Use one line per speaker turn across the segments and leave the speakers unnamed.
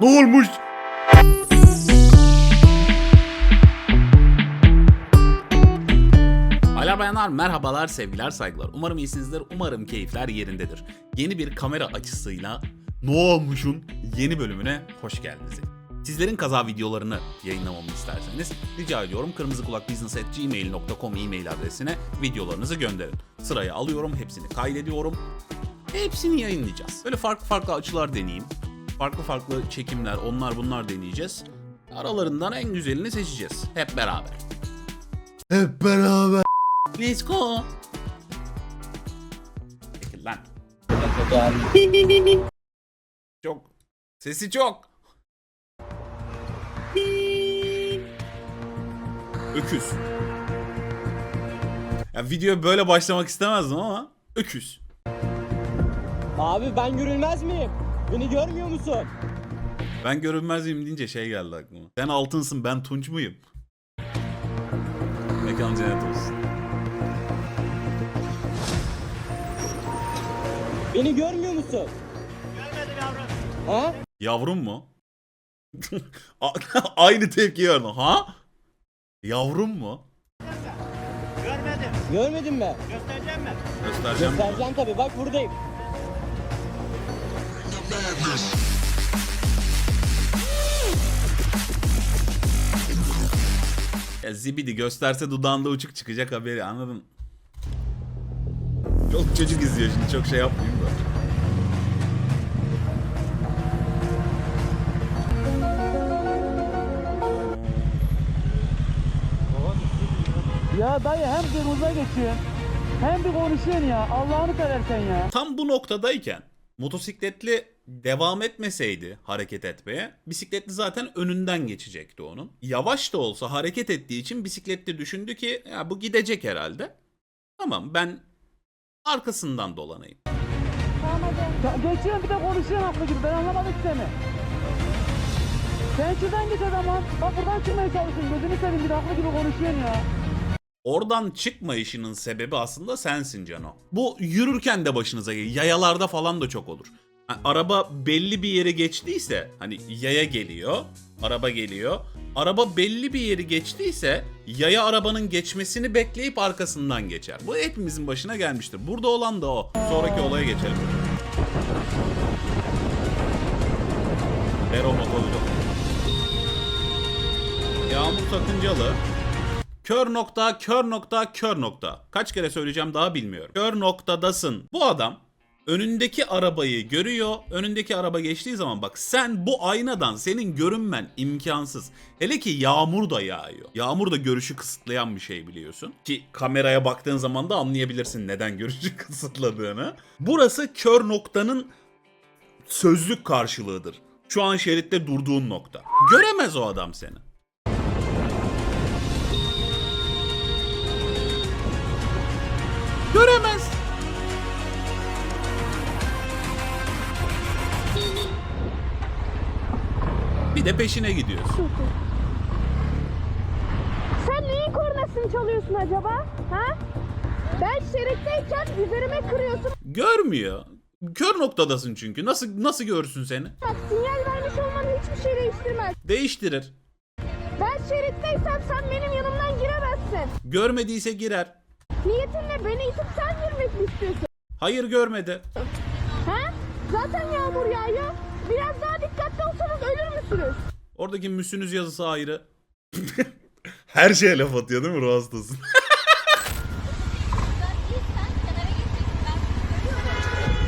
Ne olmuş? Bayanlar merhabalar sevgiler saygılar. Umarım iyisinizdir. Umarım keyifler yerindedir. Yeni bir kamera açısıyla Ne olmuşun yeni bölümüne hoş geldiniz. Sizlerin kaza videolarını yayınlamamı isterseniz rica ediyorum kırmızıkulakbusiness.gmail.com e-mail adresine videolarınızı gönderin. Sıraya alıyorum, hepsini kaydediyorum. Hepsini yayınlayacağız. Böyle farklı farklı açılar deneyeyim. Farklı farklı çekimler, onlar bunlar deneyeceğiz. Aralarından en güzelini seçeceğiz. Hep beraber.
Hep beraber.
Let's go. Çekil lan. Çok. Sesi çok. Öküz. Ya video böyle başlamak istemezdim ama öküz.
Abi ben görülmez miyim? Beni görmüyor musun?
Ben görünmez miyim deyince şey geldi aklıma. Sen altınsın ben tunç muyum? Mekan cennet olsun.
Beni görmüyor musun? Görmedim yavrum. Ha?
Yavrum mu? Aynı tepki verdim. Ha? Yavrum mu?
Görmedin mi?
Göstereceğim.
Göstereceğim tabii bak buradayım.
Ya zibidi gösterse dudağında uçuk çıkacak haberi anladın? Çok çocuk izliyor şimdi çok şey yapmayayım da.
Ya dayı hem kırmızıya geçiyorsun hem bir konuşuyorsun ya. Allah'ını seversen ya.
Tam bu noktadayken motosikletli devam etmeseydi hareket etmeye bisikletli zaten önünden geçecekti onun. Yavaş da olsa hareket ettiği için bisikletli düşündü ki ya bu gidecek herhalde. Tamam ben arkasından dolanayım.
Ya geçiyorsun bir de konuşuyorsun haklı gibi. Ben anlamadım seni. Sen şuradan geç adama. Bak buradan çıkmaya çalışıyorsun. Gözünü seveyim bir de haklı gibi konuşuyorsun ya.
Oradan çıkma işinin sebebi aslında sensin Cano. Bu yürürken de başınıza geliyor. Yayalarda falan da çok olur. Araba belli bir yere geçtiyse hani yaya geliyor, araba geliyor. Araba belli bir yeri geçtiyse yaya arabanın geçmesini bekleyip arkasından geçer. Bu hepimizin başına gelmiştir. Burada olan da o. Sonraki olaya geçelim. Vero motorlu. Yağmur sakıncalı. Kör nokta, kör nokta, kör nokta. Kaç kere söyleyeceğim daha bilmiyorum. Kör noktadasın. Bu adam önündeki arabayı görüyor. Önündeki araba geçtiği zaman bak sen bu aynadan senin görünmen imkansız. Hele ki yağmur da yağıyor. Yağmur da görüşü kısıtlayan bir şey biliyorsun. Ki kameraya baktığın zaman da anlayabilirsin neden görüşü kısıtladığını. Burası kör noktanın sözlük karşılığıdır. Şu an şeritte durduğun nokta. Göremez o adam seni. Bir de peşine gidiyorsun.
Sen neyin kornasını çalıyorsun acaba? Ha? Ben şeritteyken üzerime kırıyorsun.
Görmüyor. Kör noktadasın çünkü. Nasıl nasıl görsün seni?
Bak sinyal vermiş olman hiçbir şey değiştirmez.
Değiştirir.
Ben şeritteysem sen benim yanımdan giremezsin.
Görmediyse girer.
Niyetinle beni itip sen girmek mi istiyorsun?
Hayır görmedi.
Ha? Zaten yağmur yağıyor. Biraz daha dikkatli olsanız ölür müsünüz?
Oradaki müsünüz yazısı ayrı. Her şeye laf atıyor değil mi ruh hastası?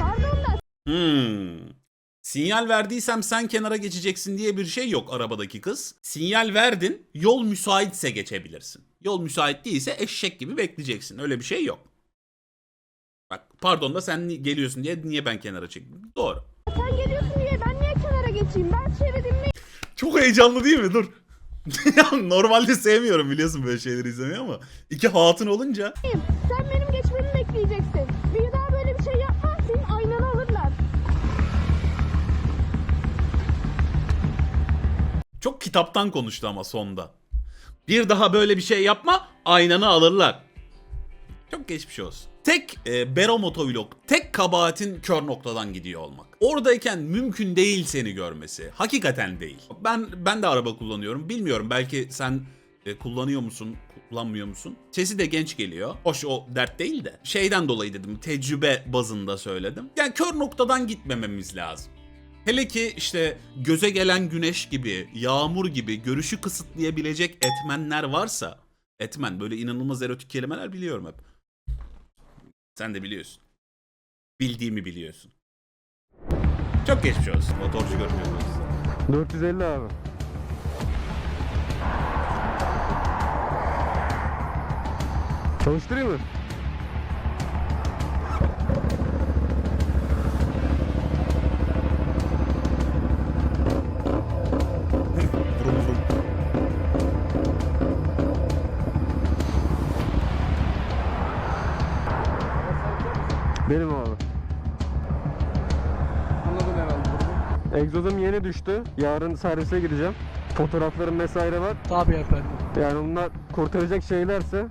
Pardon da
Hmm. Sinyal verdiysem sen kenara geçeceksin diye bir şey yok arabadaki kız. Sinyal verdin, yol müsaitse geçebilirsin. Yol müsait değilse eşek gibi bekleyeceksin. Öyle bir şey yok. Bak pardon da sen geliyorsun diye niye ben kenara çektim? Doğru.
sen geliyorsun diye ben niye kenara geçeyim? Ben şeridimdeyim.
Çok heyecanlı değil mi? Dur. Normalde sevmiyorum biliyorsun böyle şeyleri izlemeyi ama iki hatun olunca
Sen benim geçmemi bekleyeceksin. Bir daha böyle bir şey yapma. Senin aynanı alırlar.
çok kitaptan konuştu ama sonda. Bir daha böyle bir şey yapma aynanı alırlar. Çok geçmiş olsun. Tek e, Bero Motovlog, tek kabahatin kör noktadan gidiyor olmak. Oradayken mümkün değil seni görmesi. Hakikaten değil. Ben ben de araba kullanıyorum. Bilmiyorum belki sen e, kullanıyor musun, kullanmıyor musun? Sesi de genç geliyor. Hoş o dert değil de. Şeyden dolayı dedim, tecrübe bazında söyledim. Yani kör noktadan gitmememiz lazım. Hele ki işte göze gelen güneş gibi, yağmur gibi görüşü kısıtlayabilecek etmenler varsa, etmen böyle inanılmaz erotik kelimeler biliyorum hep. Sen de biliyorsun. Bildiğimi biliyorsun. Çok geçmiş olsun. Motorcu görmüyoruz.
450 abi. Çalıştırayım mı? Yeni düştü. Yarın servise gideceğim. Fotoğraflarım vesaire var.
Tabii efendim.
Yani bunlar kurtaracak şeylerse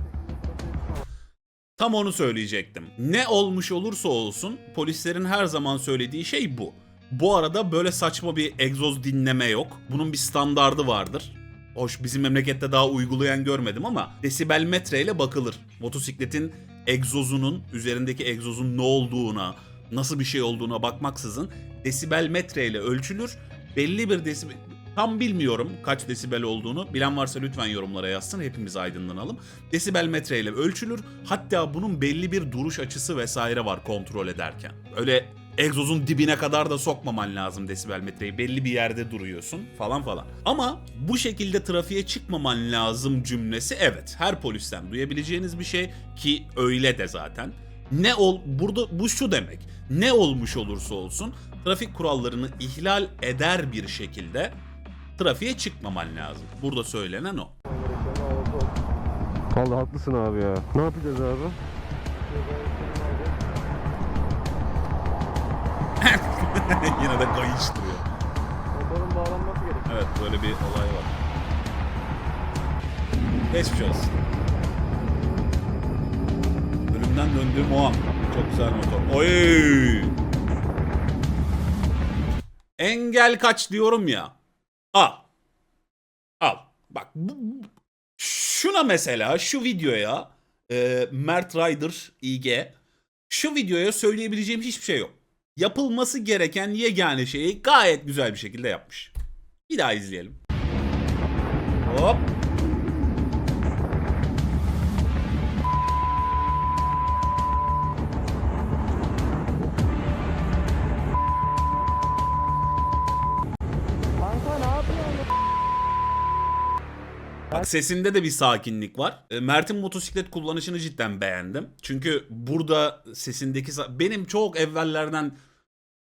Tam onu söyleyecektim. Ne olmuş olursa olsun polislerin her zaman söylediği şey bu. Bu arada böyle saçma bir egzoz dinleme yok. Bunun bir standardı vardır. Hoş bizim memlekette daha uygulayan görmedim ama desibel metreyle bakılır. Motosikletin egzozunun, üzerindeki egzozun ne olduğuna, nasıl bir şey olduğuna bakmaksızın desibel metreyle ölçülür. Belli bir desibel... Tam bilmiyorum kaç desibel olduğunu. Bilen varsa lütfen yorumlara yazsın. Hepimiz aydınlanalım. Desibel metreyle ölçülür. Hatta bunun belli bir duruş açısı vesaire var kontrol ederken. Öyle egzozun dibine kadar da sokmaman lazım desibel metreyi. Belli bir yerde duruyorsun falan falan. Ama bu şekilde trafiğe çıkmaman lazım cümlesi evet. Her polisten duyabileceğiniz bir şey ki öyle de zaten. Ne ol burada bu şu demek. Ne olmuş olursa olsun trafik kurallarını ihlal eder bir şekilde trafiğe çıkmaman lazım. Burada söylenen o.
Vallahi haklısın abi ya. Ne yapacağız abi?
Yine de kayış duruyor.
Motorun bağlanması gerekiyor.
Evet böyle bir olay var. Geçmiş olsun. Ölümden döndüğüm o an. Çok güzel motor. Oy! Engel kaç diyorum ya. Al. Al. Bak bu, şuna mesela şu videoya e, Mert Ryder IG şu videoya söyleyebileceğim hiçbir şey yok. Yapılması gereken yegane şeyi gayet güzel bir şekilde yapmış. Bir daha izleyelim. Hop. Bak sesinde de bir sakinlik var. E, Mert'in motosiklet kullanışını cidden beğendim. Çünkü burada sesindeki benim çok evvellerden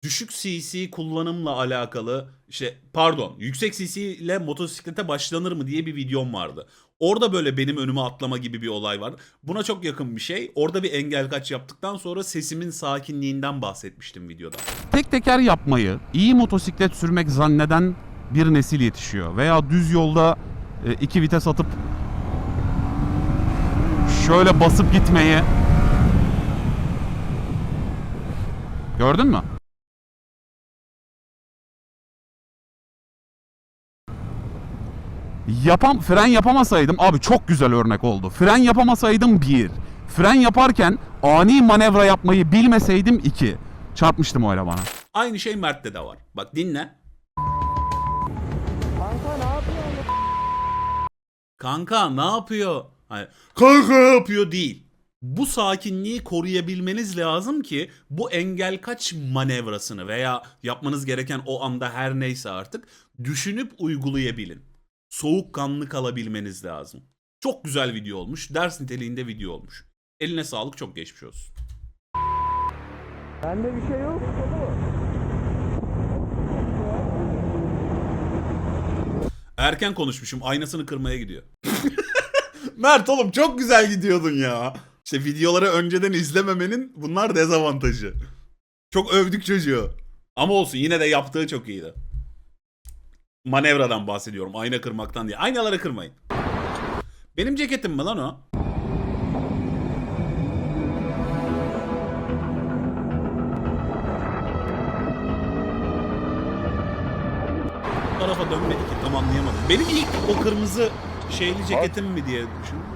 düşük CC kullanımla alakalı işte pardon yüksek CC ile motosiklete başlanır mı diye bir videom vardı. Orada böyle benim önüme atlama gibi bir olay var. Buna çok yakın bir şey. Orada bir engel kaç yaptıktan sonra sesimin sakinliğinden bahsetmiştim videoda.
tek teker yapmayı iyi motosiklet sürmek zanneden bir nesil yetişiyor. Veya düz yolda e, iki vites atıp şöyle basıp gitmeyi gördün mü? Yapam fren yapamasaydım abi çok güzel örnek oldu. Fren yapamasaydım bir. Fren yaparken ani manevra yapmayı bilmeseydim iki. Çarpmıştım o bana.
Aynı şey Mert'te de var. Bak dinle.
Kanka ne
yapıyor? Hani, kanka ne yapıyor değil. Bu sakinliği koruyabilmeniz lazım ki bu engel kaç manevrasını veya yapmanız gereken o anda her neyse artık düşünüp uygulayabilin. Soğukkanlı kalabilmeniz lazım. Çok güzel video olmuş. Ders niteliğinde video olmuş. Eline sağlık çok geçmiş olsun.
Bende bir şey yok.
Erken konuşmuşum. Aynasını kırmaya gidiyor. Mert oğlum çok güzel gidiyordun ya. İşte videoları önceden izlememenin bunlar dezavantajı. Çok övdük çocuğu. Ama olsun yine de yaptığı çok iyiydi. Manevradan bahsediyorum. Ayna kırmaktan diye. Aynaları kırmayın. Benim ceketim mi lan o? tarafa dönmedi ki tam anlayamadım. Benim ilk o kırmızı şeyli ceketim mi diye düşündüm.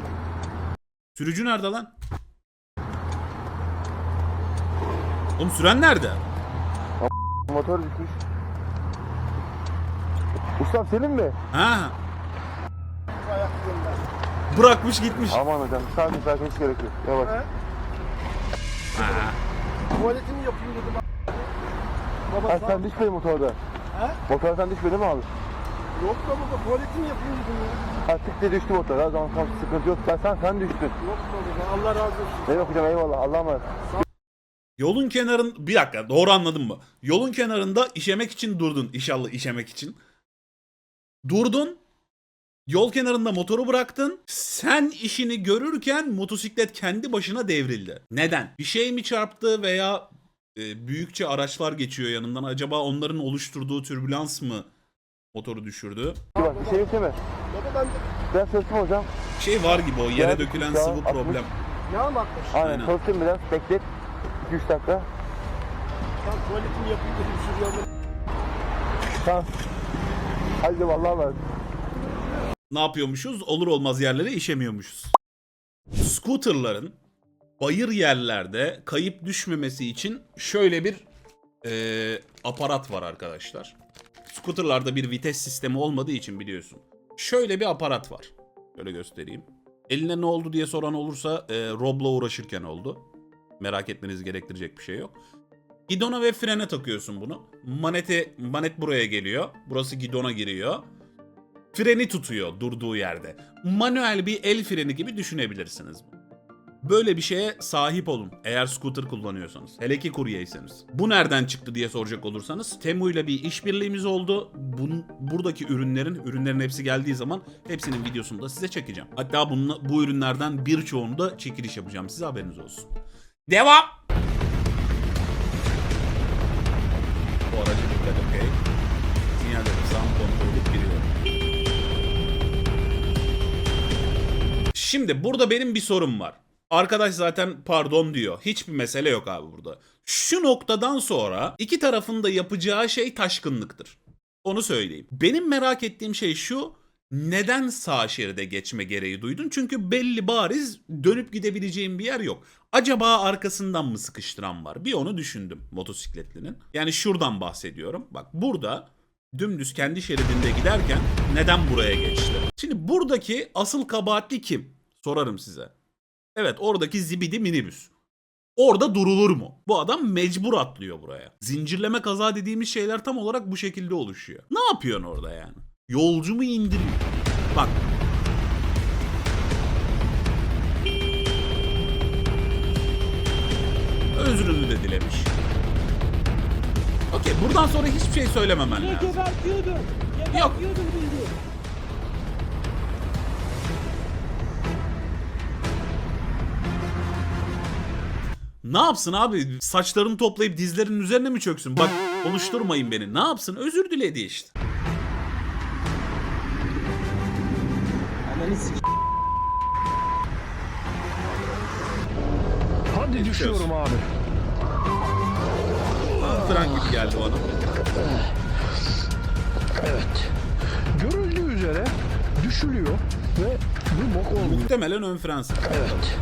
Sürücü nerede lan? Oğlum süren nerede?
Motor düşmüş. Ustam senin mi?
Ha. Bırakmış gitmiş.
Aman hocam sakin sakin hiç gerek yok. Yavaş.
Ha.
Tuvaletimi yapayım dedim. Baba
Ha, sen düşmedin motorda.
He?
Motordan düşmedi mi abi?
Yok da baba tuvaletimi yapayım dedim ya.
Ha tık diye düştü motor. O zaman tam sıkıntı yok. Ben sen sen düştün.
Yok baba Allah razı olsun.
Ne yok hocam eyvallah. Allah'a emanet.
Yolun kenarın bir dakika doğru anladın mı? Yolun kenarında işemek için durdun. İnşallah işemek için. Durdun. Yol kenarında motoru bıraktın. Sen işini görürken motosiklet kendi başına devrildi. Neden? Bir şey mi çarptı veya e, büyükçe araçlar geçiyor yanından. Acaba onların oluşturduğu türbülans mı motoru düşürdü?
Bak şey
ben
Biraz çalıştım hocam.
Şey var gibi o yere
Ya,
dökülen sıvı
atmış.
problem.
ne anlatmış?
Aynen,
Aynen.
çalıştım biraz. Beklet. 2-3 dakika.
Ben tuvaletimi yapayım dedim şuraya.
Tamam. Hadi Allah'a emanet.
ne yapıyormuşuz? Olur olmaz yerlere işemiyormuşuz. Scooterların bayır yerlerde kayıp düşmemesi için şöyle bir eee, aparat var arkadaşlar. Scooterlarda bir vites sistemi olmadığı için biliyorsun. Şöyle bir aparat var. Şöyle göstereyim. Eline ne oldu diye soran olursa eee Rob'la uğraşırken oldu. Merak etmeniz gerektirecek bir şey yok. Gidona ve frene takıyorsun bunu. Manete, manet buraya geliyor. Burası gidona giriyor freni tutuyor durduğu yerde. Manuel bir el freni gibi düşünebilirsiniz. Böyle bir şeye sahip olun eğer scooter kullanıyorsanız. Hele ki kuryeyseniz. Bu nereden çıktı diye soracak olursanız Temu ile bir işbirliğimiz oldu. Bun, buradaki ürünlerin, ürünlerin hepsi geldiği zaman hepsinin videosunu da size çekeceğim. Hatta bununla, bu ürünlerden birçoğunu da çekiliş yapacağım size haberiniz olsun. Devam! Bu aracı dikkat okey. Sinyalleri sağım kontrol edip giriyorum. Şimdi burada benim bir sorum var. Arkadaş zaten pardon diyor. Hiçbir mesele yok abi burada. Şu noktadan sonra iki tarafın da yapacağı şey taşkınlıktır. Onu söyleyeyim. Benim merak ettiğim şey şu. Neden sağ şeride geçme gereği duydun? Çünkü belli bariz dönüp gidebileceğim bir yer yok. Acaba arkasından mı sıkıştıran var? Bir onu düşündüm motosikletlinin. Yani şuradan bahsediyorum. Bak burada dümdüz kendi şeridinde giderken neden buraya geçti? Şimdi buradaki asıl kabahatli kim? Sorarım size. Evet oradaki zibidi minibüs. Orada durulur mu? Bu adam mecbur atlıyor buraya. Zincirleme kaza dediğimiz şeyler tam olarak bu şekilde oluşuyor. Ne yapıyorsun orada yani? Yolcu mu indiriyor? Bak. Özrünü de dilemiş. Okey buradan sonra hiçbir şey söylememen lazım.
gebertiyordun. Gebertiyordun bizi.
Ne yapsın abi? Saçlarını toplayıp dizlerinin üzerine mi çöksün? Bak konuşturmayın beni. Ne yapsın? Özür diledi işte.
Ananı.
Hadi düşüyorum abi.
Fren gibi geldi bana.
Evet. Görüldüğü üzere düşülüyor ve bir bok olmuyor.
Muhtemelen ön fren sıktı.
Evet.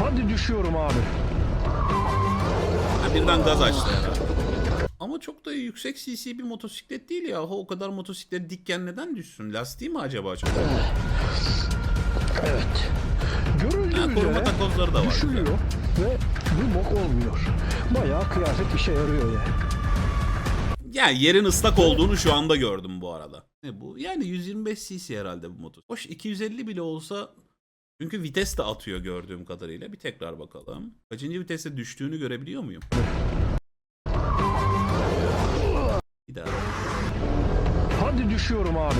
Hadi düşüyorum abi.
Birden gaz açtı herhalde. Ama çok da yüksek cc bir motosiklet değil ya. O kadar motosiklet dikken neden düşsün? Lastiği mi acaba çok?
Evet. Görüldüğü
Ha, koruma
üzere
takozları da var.
düşülüyor ve bir bok olmuyor. Bayağı kıyafet işe yarıyor yani.
Yani yerin ıslak olduğunu şu anda gördüm bu arada. Ne bu? Yani 125 cc herhalde bu motor. Hoş 250 bile olsa çünkü vites de atıyor gördüğüm kadarıyla. Bir tekrar bakalım. Kaçıncı viteste düştüğünü görebiliyor muyum? Bir daha.
Hadi düşüyorum abi.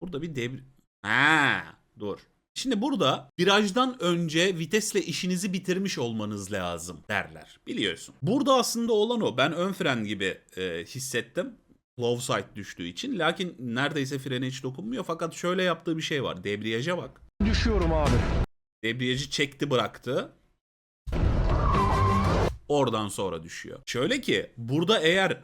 Burada bir devir... Ha, dur. Şimdi burada virajdan önce vitesle işinizi bitirmiş olmanız lazım derler. Biliyorsun. Burada aslında olan o. Ben ön fren gibi e, hissettim. Low side düştüğü için. Lakin neredeyse frene hiç dokunmuyor. Fakat şöyle yaptığı bir şey var. Debriyaja bak.
Düşüyorum abi.
Debriyajı çekti bıraktı. Oradan sonra düşüyor. Şöyle ki burada eğer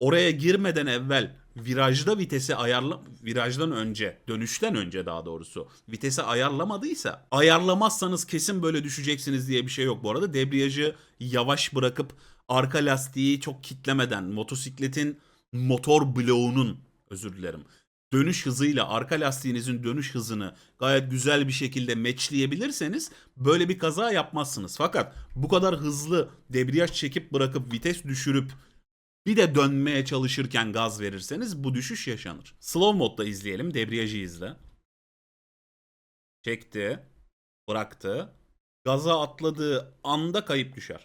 oraya girmeden evvel virajda vitesi ayarla virajdan önce, dönüşten önce daha doğrusu vitesi ayarlamadıysa ayarlamazsanız kesin böyle düşeceksiniz diye bir şey yok bu arada. Debriyajı yavaş bırakıp arka lastiği çok kitlemeden motosikletin motor bloğunun özür dilerim dönüş hızıyla arka lastiğinizin dönüş hızını gayet güzel bir şekilde matchleyebilirseniz böyle bir kaza yapmazsınız. Fakat bu kadar hızlı debriyaj çekip bırakıp vites düşürüp bir de dönmeye çalışırken gaz verirseniz bu düşüş yaşanır. Slow modda izleyelim. Debriyajı izle. Çekti. Bıraktı. Gaza atladığı anda kayıp düşer.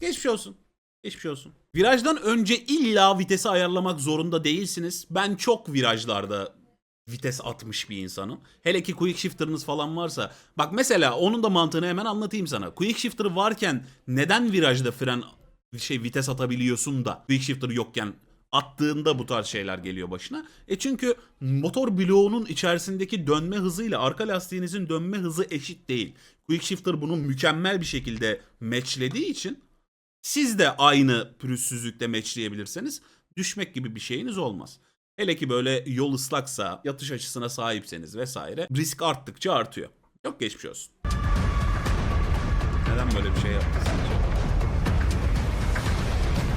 Geçmiş olsun. Geçmiş olsun. Virajdan önce illa vitesi ayarlamak zorunda değilsiniz. Ben çok virajlarda vites atmış bir insanım. Hele ki quick shifter'ınız falan varsa. Bak mesela onun da mantığını hemen anlatayım sana. Quick shifter varken neden virajda fren şey vites atabiliyorsun da quick shifter yokken attığında bu tarz şeyler geliyor başına. E çünkü motor bloğunun içerisindeki dönme hızıyla arka lastiğinizin dönme hızı eşit değil. Quick shifter bunu mükemmel bir şekilde matchlediği için siz de aynı pürüzsüzlükte matchleyebilirseniz düşmek gibi bir şeyiniz olmaz. Hele ki böyle yol ıslaksa, yatış açısına sahipseniz vesaire risk arttıkça artıyor. Çok geçmiş olsun. Neden böyle bir şey yaptı sence?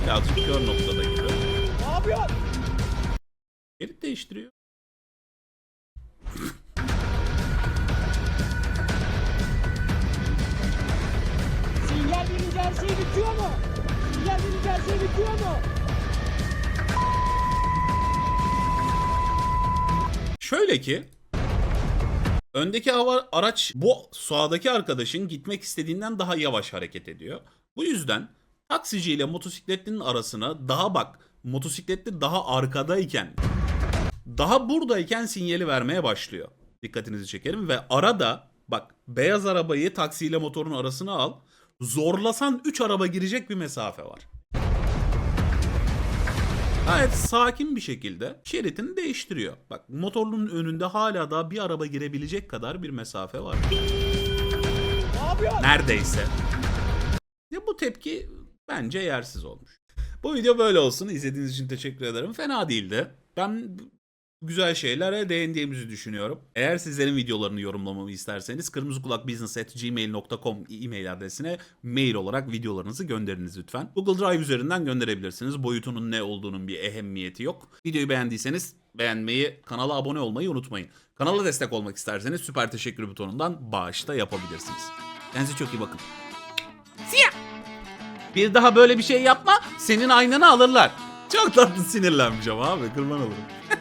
Birazcık kör noktada gibi.
Ne yapıyorsun?
Şerit değiştiriyor.
Her şey bitiyor mu? Verince her şey bitiyor mu?
Şöyle ki öndeki hava araç bu sağdaki arkadaşın gitmek istediğinden daha yavaş hareket ediyor. Bu yüzden taksici ile motosikletlinin arasına daha bak motosikletli daha arkadayken daha buradayken sinyali vermeye başlıyor. Dikkatinizi çekerim ve arada bak beyaz arabayı taksiyle motorun arasına al. Zorlasan 3 araba girecek bir mesafe var. Gayet sakin bir şekilde şeritini değiştiriyor. Bak motorun önünde hala daha bir araba girebilecek kadar bir mesafe var. Neredeyse. Ya bu tepki bence yersiz olmuş. Bu video böyle olsun. İzlediğiniz için teşekkür ederim. Fena değildi. Ben güzel şeylere değindiğimizi düşünüyorum. Eğer sizlerin videolarını yorumlamamı isterseniz kırmızıkulakbusiness.gmail.com e-mail adresine mail olarak videolarınızı gönderiniz lütfen. Google Drive üzerinden gönderebilirsiniz. Boyutunun ne olduğunun bir ehemmiyeti yok. Videoyu beğendiyseniz beğenmeyi, kanala abone olmayı unutmayın. Kanala destek olmak isterseniz süper teşekkür butonundan bağış da yapabilirsiniz. Kendinize çok iyi bakın. Siyah! Bir daha böyle bir şey yapma, senin aynanı alırlar. Çok tatlı sinirlenmiş ama abi, kurban olurum.